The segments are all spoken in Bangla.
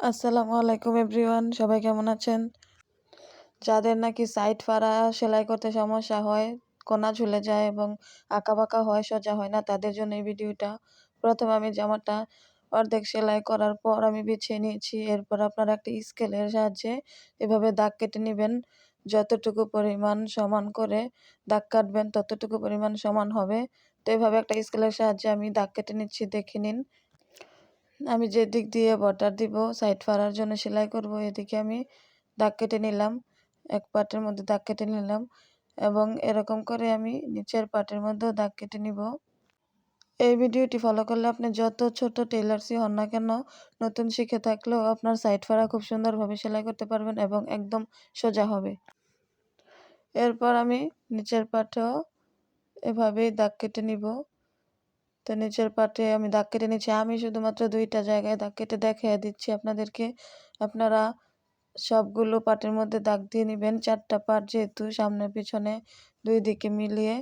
আসসালামু আলাইকুম এভরিওয়ান, সবাই কেমন আছেন? যাদের নাকি সাইড ফাড়া সেলাই করতে সমস্যা হয়, কোনা ঝুলে যায় এবং আঁকা বাঁকা হয়, সোজা হয় না, তাদের জন্য এই ভিডিওটা। প্রথমে আমি জামাটা অর্ধেক সেলাই করার পর আমি বিছিয়ে নিয়েছি। এরপর আপনারা একটা স্কেলের সাহায্যে এভাবে দাগ কেটে নেবেন। যতটুকু পরিমাণ সমান করে দাগ কাটবেন, ততটুকু পরিমাণ সমান হবে। তো এভাবে একটা স্কেলের সাহায্যে আমি দাগ কেটে নিচ্ছি, দেখে নিন। আমি যে দিক দিয়ে বর্ডার দিব সাইড ফাড়ার জন্য সেলাই করব, এদিকে আমি দাগ কেটে নিলাম, এক পাটের মধ্যে দাগ কেটে নিলাম এবং এরকম করে আমি নিচের পাটের মধ্যেও দাগ কেটে নিব। এই ভিডিওটি ফলো করলে আপনি যত ছোট টেলার্সই হন না কেন, নতুন শিখে থাকলেও আপনার সাইড ফাড়া খুব সুন্দরভাবে সেলাই করতে পারবেন এবং একদম সোজা হবে। এরপর আমি নিচের পাটেও এভাবেই দাগ কেটে নিব। তো নিচের পাটে আমি দাগ কেটে নিচ্ছি আমি শুধুমাত্র দুইটা জায়গায় দাগ কেটে দেখিয়ে দিচ্ছি আপনাদেরকে। আপনারা সবগুলো পাটের মধ্যে দাগ দিয়ে নেবেন। চারটা পাট যেহেতু সামনে পিছনে দুই দিকে মিলিয়ে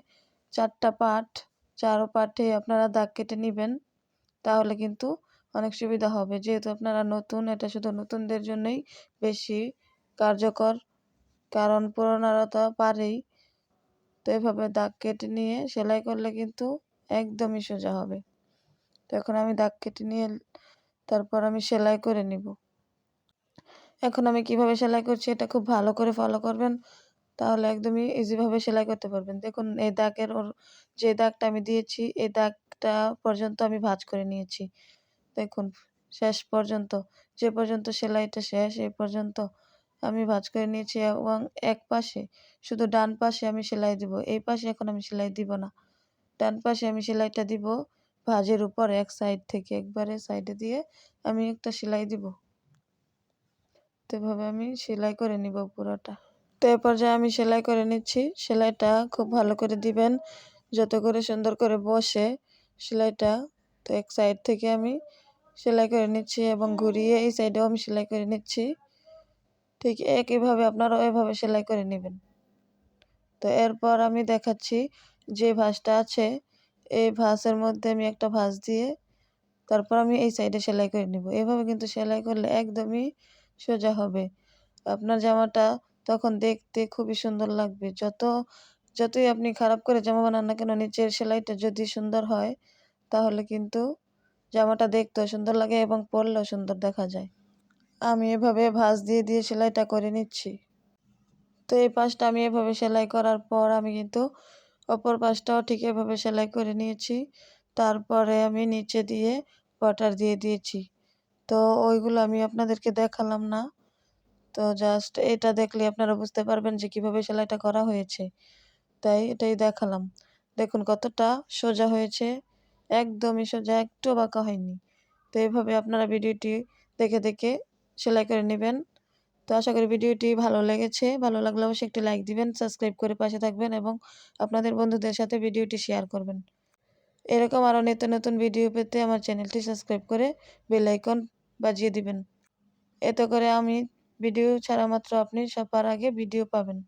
চারটা পাট, চারো পাটে আপনারা দাগ কেটে নেবেন, তাহলে কিন্তু অনেক সুবিধা হবে। যেহেতু আপনারা নতুন, এটা শুধু নতুনদের জন্যই বেশি কার্যকর, কারণ পুরোনারা তো পারেই। তো এভাবে দাগ কেটে নিয়ে সেলাই করলে কিন্তু একদমই সোজা হবে। তো এখন আমি দাগ কেটে নিয়ে তারপর আমি সেলাই করে নিব। এখন আমি কীভাবে সেলাই করছি এটা খুব ভালো করে ফলো করবেন, তাহলে একদমই ইজিভাবে সেলাই করতে পারবেন। দেখুন, এই দাগের ওর যে দাগটা আমি দিয়েছি, এই দাগটা পর্যন্ত আমি ভাজ করে নিয়েছি। দেখুন, শেষ পর্যন্ত, যে পর্যন্ত সেলাইটা শেষ এই পর্যন্ত আমি ভাঁজ করে নিয়েছি এবং এক পাশে, শুধু ডান পাশে আমি সেলাই দিব, এই পাশে এখন আমি সেলাই দিব না। ডান পাশে আমি সেলাইটা দিব, ভাজের উপর এক সাইড থেকে একবারে সাইডে দিয়ে আমি একটা সেলাই দিব। তো এভাবে আমি সেলাই করে নিব পুরোটা। তো এ পর্যায়ে আমি সেলাই করে নিচ্ছি। সেলাইটা খুব ভালো করে দিবেন, যত করে সুন্দর করে বসে সেলাইটা, তো এক সাইড থেকে আমি সেলাই করে নিচ্ছি এবং ঘুরিয়ে এই সাইডেও আমি সেলাই করে নিচ্ছি। ঠিক একইভাবে আপনারাও এভাবে সেলাই করে নেবেন। তো এরপর আমি দেখাচ্ছি যে ভাঁজটা আছে, এই ভাঁজের মধ্যে আমি একটা ভাঁজ দিয়ে তারপর আমি এই সাইডে সেলাই করে নিব। এভাবে কিন্তু সেলাই করলে একদমই সোজা হবে। আপনার জামাটা তখন দেখতে খুবই সুন্দর লাগবে। যত, যতই আপনি খারাপ করে জামা বানান না কেন, নিচের সেলাইটা যদি সুন্দর হয়, তাহলে কিন্তু জামাটা দেখতেও সুন্দর লাগে এবং পরলেও সুন্দর দেখা যায়। আমি এভাবে ভাঁজ দিয়ে দিয়ে সেলাইটা করে নিচ্ছি। তো এই পাশটা আমি এভাবে সেলাই করার পর আমি কিন্তু অপর পাশটাও ঠিক এভাবে সেলাই করে নিয়েছি। তারপরে আমি নিচে দিয়ে বটার দিয়ে দিয়েছি। তো ওইগুলো আমি আপনাদেরকে দেখালাম না। তো জাস্ট এটা দেখলে আপনারা বুঝতে পারবেন যে কীভাবে সেলাইটা করা হয়েছে। তাই এটাই দেখালাম। দেখুন কতটা সোজা হয়েছে। একদমই সোজা, একটু বাঁকা হয়নি। তো এইভাবে আপনারা ভিডিওটি দেখে দেখে সেলাই করে নেবেন। তো আশা করি ভিডিওটি ভালো লেগেছে। ভালো লাগলে অবশ্যই একটি লাইক দিবেন, সাবস্ক্রাইব করে পাশে থাকবেন এবং আপনাদের বন্ধুদের সাথে ভিডিওটি শেয়ার করবেন। এরকম আরও নিত্য নতুন ভিডিও পেতে আমার চ্যানেলটি সাবস্ক্রাইব করে বেল আইকন বাজিয়ে দিবেন। এতে করে আমি ভিডিও ছাড়া মাত্র আপনি সবার আগে ভিডিও পাবেন।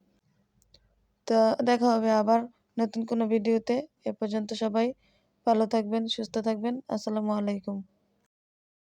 তো দেখা হবে আবার নতুন কোনো ভিডিওতে। এ পর্যন্ত সবাই ভালো থাকবেন, সুস্থ থাকবেন। আসসালামু আলাইকুম।